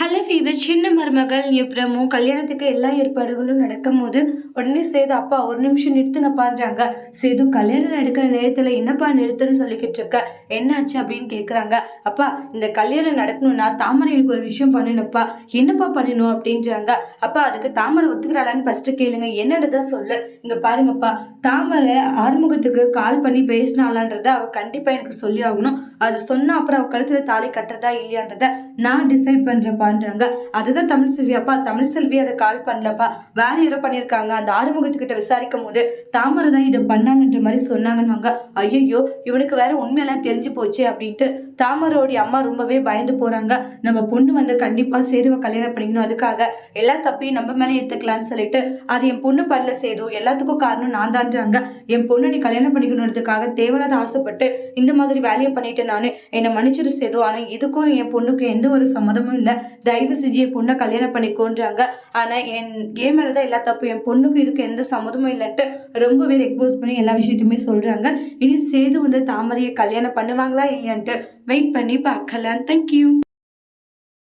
Hello fever சின்ன மருமகள் அப்புறமும் கல்யாணத்துக்கு எல்லா ஏற்பாடுகளும் நடக்கும் போது உடனே சேது அப்பா ஒரு நிமிஷம் நிறுத்துங்கப்பான்றாங்க சேது கல்யாணம் நடக்கிற நேரத்தில் என்னப்பா நிறுத்துன்னு சொல்லிக்கிட்டு இருக்க? என்னாச்சு? அப்படின்னு கேட்குறாங்க அப்பா இந்த கல்யாணம் நடக்கணும்னா தாமரைக்கு ஒரு விஷயம் பண்ணணும்ப்பா. என்னப்பா பண்ணணும்? அப்படின்றாங்க. அப்பா அதுக்கு தாமரை ஒத்துக்கிறாளான்னு ஃபஸ்ட்டு கேளுங்க. என்னடுதான் சொல்லு. இங்கே பாருங்கப்பா தாமரை ஆறுமுகத்துக்கு கால் பண்ணி பேசினாலான்றத அவள் கண்டிப்பாக எனக்கு சொல்லி ஆகணும் அது சொன்னால் அப்புறம் அவள் கழுத்தில் தாலி கட்டுறதா இல்லையான்றத நான் டிசைட் பண்ணுறப்பான்றாங்க அதுதான் தமிழ் செல்வி. அப்பா தமிழ் செல்வி அதை கால் பண்ணலப்பா. வேற யாரோ பண்ணியிருக்காங்க. அந்த ஆறுமுகத்துக்கிட்ட விசாரிக்கும் போது தாமரை தான் இதை பண்ணாங்கன்ற மாதிரி சொன்னாங்கன்னு ஐயோ இவனுக்கு வேற உண்மையெல்லாம் தெரிஞ்சு போச்சு அப்படின்ட்டு தாமரோடைய அம்மா ரொம்பவே பயந்து போறாங்க. நம்ம பொண்ணு வந்து கண்டிப்பா சேதுவை கல்யாணம் பண்ணிக்கணும். அதுக்காக எல்லா தப்பையும் நம்ம மேலே ஏத்துக்கலாம்னு சொல்லிட்டு அது என் பொண்ணு படல சேது எல்லாத்துக்கும் காரணம் நான் தான்றாங்க என் பொண்ணு நீ கல்யாணம் பண்ணிக்கணுன்றதுக்காக தேவையில்லாத ஆசைப்பட்டு இந்த மாதிரி வேலையை பண்ணிட்டு நான். என்னை மன்னிச்சிட்டு சேது. ஆனால் இதுக்கும் என் பொண்ணுக்கும் எந்த ஒரு சம்மதமும் இல்லை. தயவு செஞ்சு என் பொண்ணை கல்யாணம் பண்ணிக்கோன்றாங்க. ஆனால் என் ஏன் மேலே தான் எல்லா தப்பு என் பொண்ணுக்கு இதுக்கு எந்த சம்மதமும் இல்லைன்ட்டு ரொம்பவே ரெக்வஸ்ட் பண்ணி எல்லா விஷயத்தையுமே சொல்கிறாங்க இனி சேது வந்து தாமரையை கல்யாணம் பண்ணுவாங்களா இல்லையான்ட்டு வெயிட் பண்ணி பார்க்கலாம். தேங்க்யூ